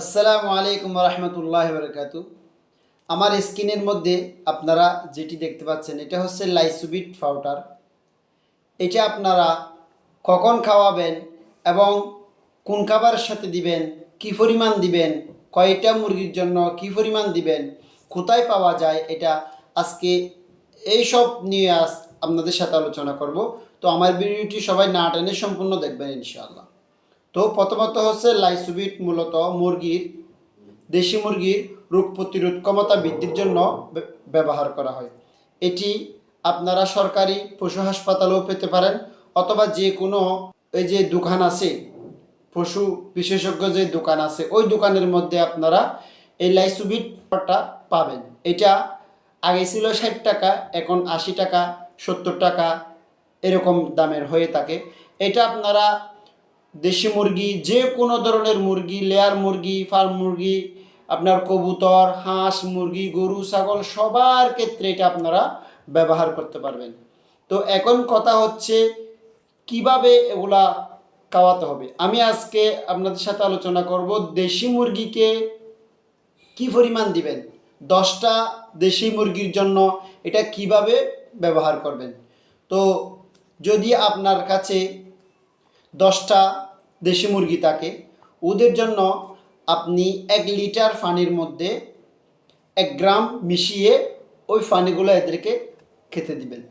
আসসালামু আলাইকুম রহমতুল্লাহ বরকাত আমার স্কিনের মধ্যে আপনারা যেটি দেখতে পাচ্ছেন, এটা হচ্ছে লাইসুবিট পাউডার। এটা আপনারা কখন খাওয়াবেন এবং কোন খাবারের সাথে দিবেন, কি পরিমাণ দিবেন, কয়টা মুরগির জন্য কি পরিমাণ দিবেন, কোথায় পাওয়া যায়, এটা আজকে এই সব নিয়ে আপনাদের সাথে আলোচনা করব। তো আমার ভিডিওটি সবাই না টেনে সম্পূর্ণ দেখবেন ইনশাআল্লাহ। তো প্রথমত হচ্ছে লাইসুবিট মূলত মুরগির, দেশি মুরগির রোগ প্রতিরোধ ক্ষমতা বৃদ্ধির জন্য ব্য- ব্যবহার করা হয়। এটি আপনারা সরকারি পশু হাসপাতালেও পেতে পারেন অথবা যে কোনো এই যে দোকান আছে, পশু বিশেষজ্ঞ যে দোকান আছে, ওই দোকানের মধ্যে আপনারা এই লাইসুবিটটা পাবেন। এটা আগে ছিল ষাট টাকা, এখন আশি টাকা, সত্তর টাকা এরকম দামের হয়ে থাকে। এটা আপনারা দেশি মুরগি, যে কোনো ধরনের মুরগি, লেয়ার মুরগি, ফার্ম মুরগি, আপনার কবুতর, হাঁস মুরগি, গরু, ছাগল, সবার ক্ষেত্রে এটা আপনারা ব্যবহার করতে পারবেন। তো এখন কথা হচ্ছে, কীভাবে এগুলা খাওয়াতে হবে? আমি আজকে আপনাদের সাথে আলোচনা করব, দেশি মুরগিকে কি পরিমাণ দিবেন? দশটা দেশি মুরগির জন্য এটা কীভাবে ব্যবহার করবেন? তো যদি আপনার কাছে দশটা দেশি মুরগি থাকে ওদের জন্য আপনি এক লিটার পানির মধ্যে এক গ্রাম মিশিয়ে ওই পানিগুলো এদেরকে খেতে দিবেন।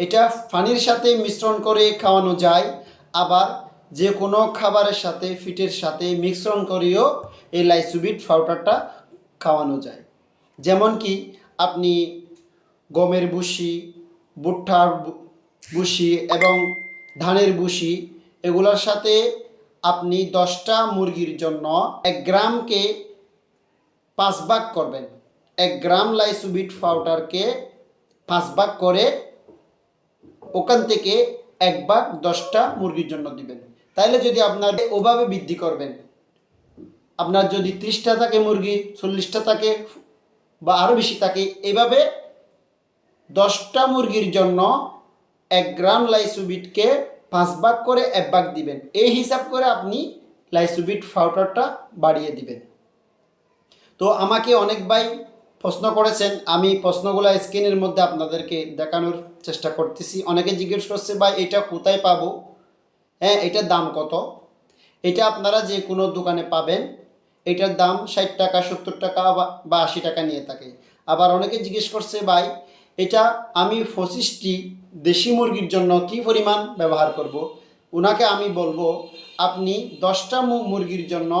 এটা পানির সাথে মিশ্রণ করে খাওয়ানো যায়, আবার যে কোনো খাবারের সাথে, ফিটের সাথে মিশ্রণ করেও এই লাইসুবিট পাউডারটা খাওয়ানো যায়। যেমন কি আপনি গমের বুসি ভুট্টার বুসি এবং ধানের বুসি এগুলোর সাথে আপনি দশটা মুরগির জন্য এক গ্রামকে পাঁচ ভাগ করবেন। এক গ্রাম লাইসুবিট পাউডারকে পাঁচ ভাগ করে ওখান থেকে এক ভাগ দশটা মুরগির জন্য দিবেন। তাইলে যদি আপনার ওভাবে বৃদ্ধি করবেন, আপনার যদি ত্রিশটা থাকে মুরগি, চল্লিশটা থাকে বা আরও বেশি থাকে, এভাবে দশটা মুরগির জন্য এক গ্রাম লাইসুবিটকে পাঁচ ভাগ করে এক ভাগ দিবেন। এই হিসাব করে আপনি লাইসুবিট পাউডারটা বাড়িয়ে দিবেন। তো আমাকে অনেক ভাই প্রশ্ন করেছেন, আমি প্রশ্নগুলো স্ক্রিনের মধ্যে আপনাদেরকে দেখানোর চেষ্টা করতেছি। অনেকে জিজ্ঞেস করছে, ভাই, এটা কোথায় পাবো? হ্যাঁ এটার দাম কত? এটা আপনারা যে কোনো দোকানে পাবেন। এটার দাম ষাট টাকা, সত্তর টাকা বা- আশি টাকা নিয়ে থাকে। আবার অনেকে জিজ্ঞেস করছে, ভাই এটা আমি পঁচিশটি দেশি মুরগির জন্য কি পরিমাণ ব্যবহার করব। ওনাকে আমি বলব, আপনি দশটা মুরগির জন্য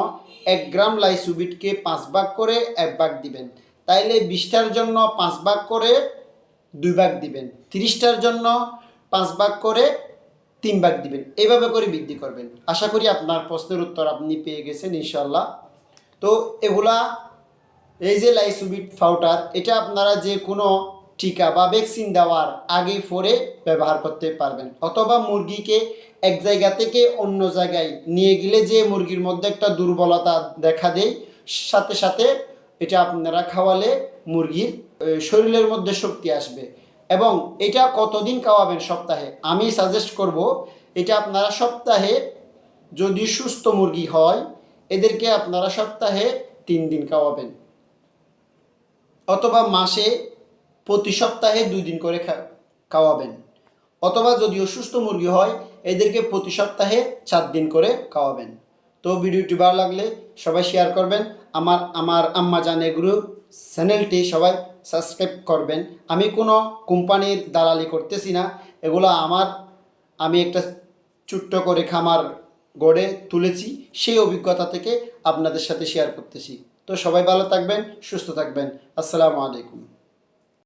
এক গ্রাম লাইসুবিটকে পাঁচ ভাগ করে এক ভাগ দিবেন। তাইলে বিশটার জন্য পাঁচ ভাগ করে দুই ভাগ দিবেন। তিরিশটার জন্য পাঁচ ভাগ করে তিন ভাগ দিবেন। এইভাবে করে বৃদ্ধি করবেন। আশা করি আপনার প্রশ্নের উত্তর আপনি পেয়ে গেছেন ইনশাল্লাহ তো এগুলা, এই যে লাইসুবিট ফাউটার এটা আপনারা যে কোনো টিকা বা ভ্যাকসিন দেওয়ার আগে পরে ব্যবহার করতে পারবেন। অথবা মুরগিকে এক জায়গা থেকে অন্য জায়গায় নিয়ে গেলে যে মুরগির মধ্যে একটা দুর্বলতা দেখা দেয়, সাথে সাথে এটা আপনারা খাওয়ালে মুরগির শরীরের মধ্যে শক্তি আসবে। এবং এটা কতদিন খাওয়াবেন সপ্তাহে? আমি সাজেস্ট করব, এটা আপনারা সপ্তাহে যদি সুস্থ মুরগি হয়, এদেরকে আপনারা সপ্তাহে তিন দিন খাওয়াবেন। অথবা মাসে প্রতি সপ্তাহে দুই দিন করে খাওয়াবেন। অথবা যদি অসুস্থ মুরগি হয়, এদেরকে প্রতি সপ্তাহে চার দিন করে খাওয়াবেন। তো ভিডিওটি ভালো লাগলে সবাই শেয়ার করবেন। আমার আমার আম্মা জান এগুলো চ্যানেলটি সবাই সাবস্ক্রাইব করবেন। আমি কোনো কোম্পানির দালালি করতেছি না। এগুলো আমার, আমি একটা ছোট্ট করে খামার গড়ে তুলেছি। সেই অভিজ্ঞতা থেকে আপনাদের সাথে শেয়ার করতেছি। তো সবাই ভালো থাকবেন, সুস্থ থাকবেন। আসসালামু আলাইকুম।